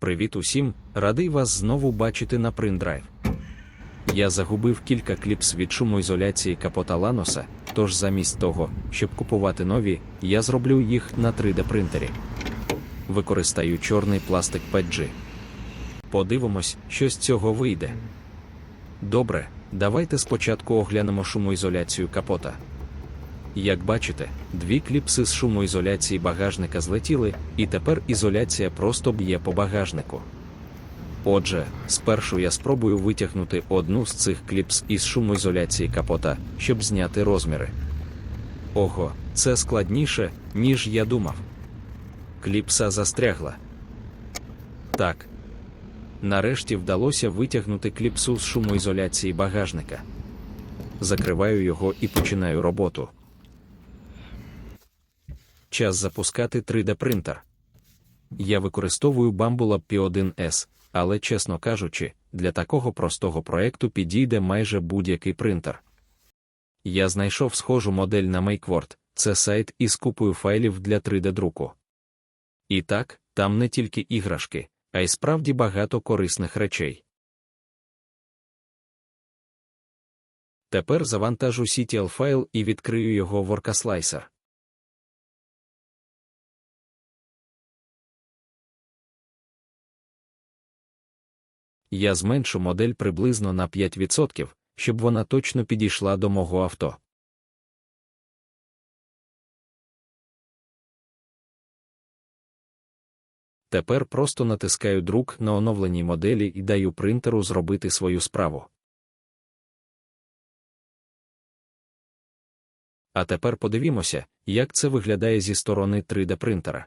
Привіт усім! Радий вас знову бачити на PrintDrive. Я загубив кілька кліпс від шумоізоляції капота Ланоса, тож замість того, щоб купувати нові, я зроблю їх на 3D принтері. Використаю чорний пластик PETG. Подивимось, що з цього вийде. Добре, давайте спочатку оглянемо шумоізоляцію капота. Як бачите, дві кліпси з шумоізоляції багажника злетіли, і тепер ізоляція просто б'є по багажнику. Отже, спершу я спробую витягнути одну з цих кліпс із шумоізоляції капота, щоб зняти розміри. Ого, це складніше, ніж я думав. Кліпса застрягла. Так. Нарешті вдалося витягнути кліпсу з шумоізоляції багажника. Закриваю його і починаю роботу. Час запускати 3D принтер. Я використовую Bambulab P1S, але, чесно кажучи, для такого простого проекту підійде майже будь-який принтер. Я знайшов схожу модель на MakeWord, це сайт із купою файлів для 3D-друку. І так, там не тільки іграшки, а й справді багато корисних речей. Тепер завантажу CTL файл і відкрию його в Orcaslicer. Я зменшу модель приблизно на 5%, щоб вона точно підійшла до мого авто. Тепер просто натискаю друк на оновленій моделі і даю принтеру зробити свою справу. А тепер подивімося, як це виглядає зі сторони 3D принтера.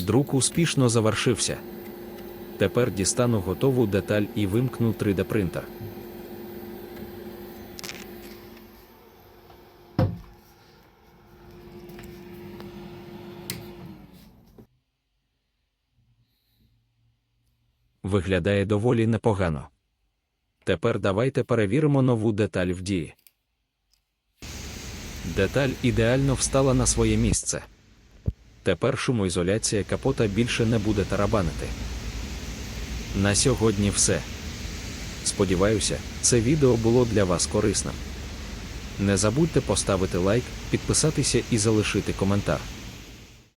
Друк успішно завершився. Тепер дістану готову деталь і вимкну 3D принтер. Виглядає доволі непогано. Тепер давайте перевіримо нову деталь в дії. Деталь ідеально встала на своє місце. Тепер шумоізоляція капота більше не буде тарабанити. На сьогодні все. Сподіваюся, це відео було для вас корисним. Не забудьте поставити лайк, підписатися і залишити коментар.